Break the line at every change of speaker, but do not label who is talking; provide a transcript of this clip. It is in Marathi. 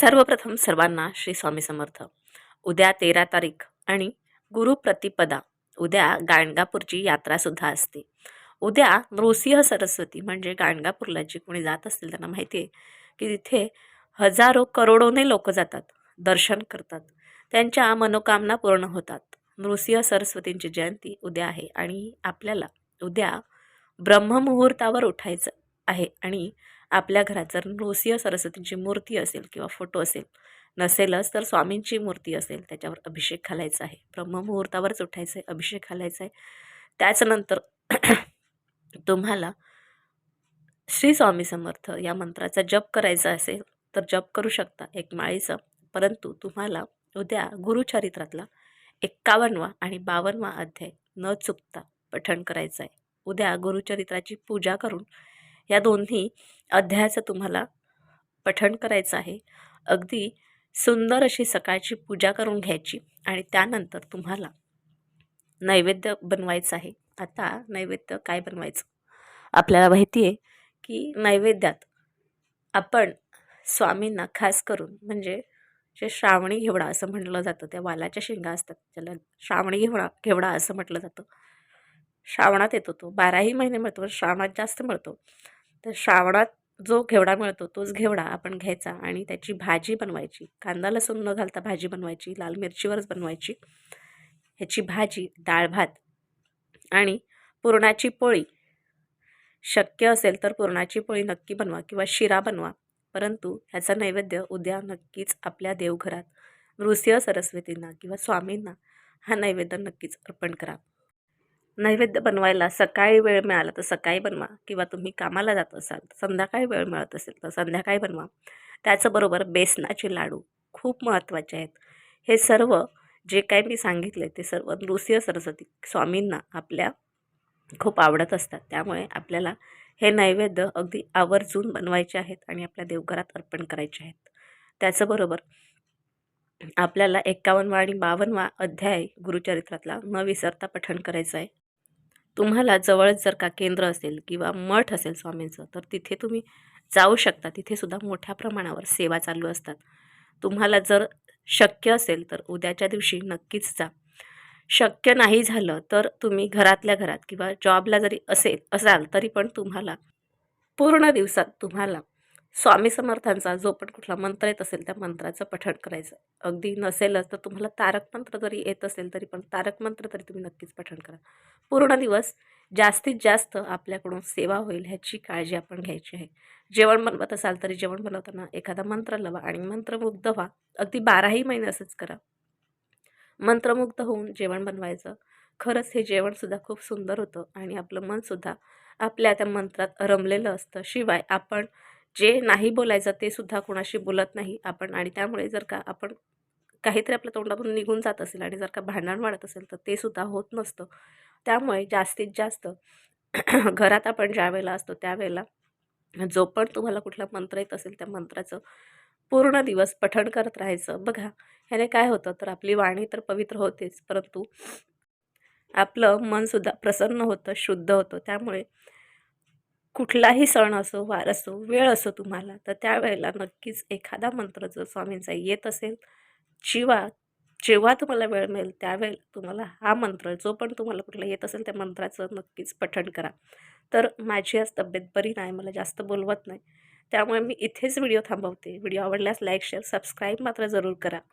सर्वप्रथम सर्वांना श्री स्वामी समर्थ. उद्या तेरा तारीख आणि गुरुप्रतिपदा उद्या गाणगापूरची यात्रासुद्धा असते. उद्या नृसिंह सरस्वती म्हणजे गाणगापूरला जे कोणी जात असतील त्यांना माहिती आहे की तिथे हजारो करोडोने लोक जातात दर्शन करतात. त्यांच्या मनोकामना पूर्ण होतात. नृसिंह सरस्वतींची जयंती उद्या आहे आणि आपल्याला उद्या ब्रह्ममुहूर्तावर उठायचं आहे आणि आपल्या घरात जर नृसिंह सरस्वतींची मूर्ती असेल किंवा फोटो असेल नसेलच तर स्वामींची मूर्ती असेल त्याच्यावर अभिषेक घालायचा आहे. ब्रह्ममुहूर्तावरच उठायचं आहे अभिषेक घालायचा आहे. त्याच्यानंतर तुम्हाला श्री स्वामी समर्थ या मंत्राचा जप करायचा असेल तर जप करू शकता एक माळीचं. परंतु तुम्हाला उद्या गुरुचरित्रातला एक्कावन्नवा आणि बावन्नवा अध्याय न चुकता पठण करायचं आहे. उद्या गुरुचरित्राची पूजा करून या दोन्ही अध्यायाचं तुम्हाला पठण करायचं आहे. अगदी सुंदर अशी सकाळची पूजा करून घ्यायची आणि त्यानंतर तुम्हाला नैवेद्य बनवायचं आहे. आता नैवेद्य काय बनवायचं? आपल्याला माहिती आहे की नैवेद्यात आपण स्वामींना खास करून म्हणजे जे श्रावणी घेवडा असं म्हटलं जातं त्या वालाच्या शेंगा असतात त्याला श्रावणी घेवडा घेवडा असं म्हटलं जातं. श्रावणात येतो तो. बाराही महिने मिळतो श्रावणात जास्त मिळतो. तर श्रावणात जो घेवडा मिळतो तोच घेवडा आपण घ्यायचा आणि त्याची भाजी बनवायची. कांदा लसूण न घालता भाजी बनवायची लाल मिरचीवरच बनवायची. ह्याची भाजी डाळ भात आणि पुरणाची पोळी. शक्य असेल तर पुरणाची पोळी नक्की बनवा किंवा शिरा बनवा परंतु ह्याचा नैवेद्य उद्या नक्कीच आपल्या देवघरात नृसिंह सरस्वतींना किंवा स्वामींना हा नैवेद्य नक्कीच अर्पण करा. नैवेद्य बनवायला सकाळी वेळ मिळाला तर सकाळी बनवा किंवा तुम्ही कामाला जात असाल संध्याकाळी वेळ मिळत असेल तर संध्याकाळी बनवा. त्याचबरोबर बेसनाचे लाडू खूप महत्त्वाचे आहेत. हे सर्व जे काही मी सांगितले ते सर्व नृसिंह सरस्वती स्वामींना आपल्या खूप आवडत असतात. त्यामुळे आपल्याला हे नैवेद्य अगदी आवर्जून बनवायचे आहेत आणि आपल्या देवघरात अर्पण करायचे आहेत. त्याचबरोबर आपल्याला एक्कावन्नवा आणि बावन्नवा अध्याय गुरुचरित्रातला न विसरता पठण करायचं आहे. तुम्हाला जवळच जर का केंद्र असेल किंवा मठ असेल स्वामींचं तर तिथे तुम्ही जाऊ शकता. तिथेसुद्धा मोठ्या प्रमाणावर सेवा चालू असतात. तुम्हाला जर शक्य असेल तर उद्याच्या दिवशी नक्कीच जा. शक्य नाही झालं तर तुम्ही घरातल्या घरात किंवा जॉबला जरी असेल असाल तरी पण तुम्हाला पूर्ण दिवसात तुम्हाला स्वामी समर्थांचा जो पण कुठला मंत्र येत असेल त्या मंत्राचं पठण करायचं. अगदी नसेलच तर तुम्हाला तारक मंत्र जरी येत असेल तरी पण तारक मंत्र तरी तुम्ही नक्कीच पठण करा. पूर्ण दिवस जास्तीत जास्त आपल्याकडून सेवा होईल ह्याची काळजी आपण घ्यायची आहे. जेवण बनवत असाल तरी जेवण बनवताना एखादा मंत्र लावा आणि मंत्रमुग्ध व्हा. अगदी बाराही महिने असंच करा. मंत्रमुग्ध होऊन जेवण बनवायचं. खरंच हे जेवणसुद्धा खूप सुंदर होतं आणि आपलं मनसुद्धा आपल्या त्या मंत्रात रमलेलं असतं. शिवाय आपण जे नाही बोलायचं ते सुद्धा कोणाशी बोलत नाही आपण. आणि त्यामुळे जर का आपण काहीतरी आपल्या तोंडातून निघून जात असेल आणि जर का भांडण वाढत असेल तर ते सुद्धा होत नसतं. त्यामुळे जास्तीत जास्त घरात आपण ज्या वेळेला असतो त्यावेळेला जो पण तुम्हाला कुठला मंत्र येत असेल त्या मंत्राचं पूर्ण दिवस पठण करत राहायचं. बघा ह्याने काय होतं तर आपली वाणी तर पवित्र होतेच परंतु आपलं मनसुद्धा प्रसन्न होतं शुद्ध होतं. त्यामुळे कुठलाही सण असो वार असो वेळ असो तुम्हाला तर त्यावेळेला नक्कीच एखादा मंत्र जर स्वामींचा येत असेल शिवा जेव्हा तुम्हाला वेळ मिळेल त्यावेळेला तुम्हाला हा मंत्र जो पण तुम्हाला कुठला येत असेल त्या मंत्राचं नक्कीच पठण करा. तर माझी आज तब्येत बरी नाही मला जास्त बोलवत नाही त्यामुळे मी इथेच व्हिडिओ थांबवते. व्हिडिओ आवडल्यास लाईक शेअर सबस्क्राईब मात्र जरूर करा.